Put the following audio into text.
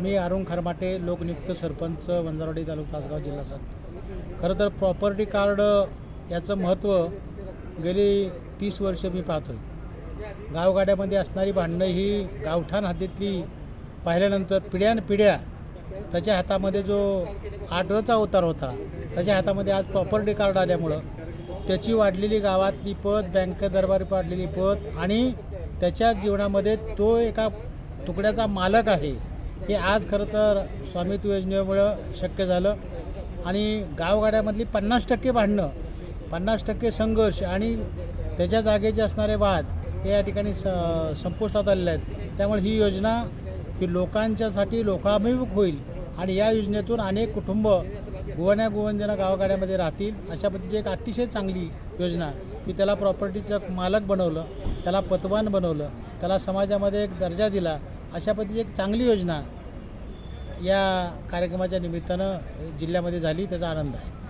मी अरुण खरमाटे लोकनियुक्त सरपंच वंजारवाडी तालुका तासगाव जिल्हा सर. खरं तर प्रॉपर्टी कार्ड याचं महत्त्व गेली तीस वर्ष मी पाहतो गावगाड्यामध्ये असणारी भांडणं ही गावठाण हद्दीतली पाहिल्यानंतर पिढ्यानपिढ्या त्याच्या हातामध्ये जो आठवचा अवतार होता त्याच्या हातामध्ये आज प्रॉपर्टी कार्ड आल्यामुळं त्याची वाढलेली गावातली पत बँक दरबारी वाढलेली पत आणि त्याच्या जीवनामध्ये तो एका तुकड्याचा मालक आहे. हे आज खरं तर स्वामित्व योजनेमुळं शक्य झालं. आणि गावगाड्यामधली पन्नास टक्के भांडणं पन्नास टक्के संघर्ष आणि त्याच्या जागेचे असणारे वाद हे या ठिकाणी स संपुष्टात आलेले आहेत. त्यामुळे ही योजना ही लोकांच्यासाठी लोकाभिमुख होईल आणि या योजनेतून अनेक कुटुंब गोवण्या गोवंजना गावगाड्यामध्ये राहतील. अशा पद्धतीची एक अतिशय चांगली योजना की त्याला प्रॉपर्टीचं मालक बनवलं त्याला पतवान बनवलं त्याला समाजामध्ये एक दर्जा दिला अशा पद्धतीची एक चांगली योजना या कार्यक्रमाच्या निमित्तानं जिल्ह्यामध्ये झाली त्याचा आनंद आहे.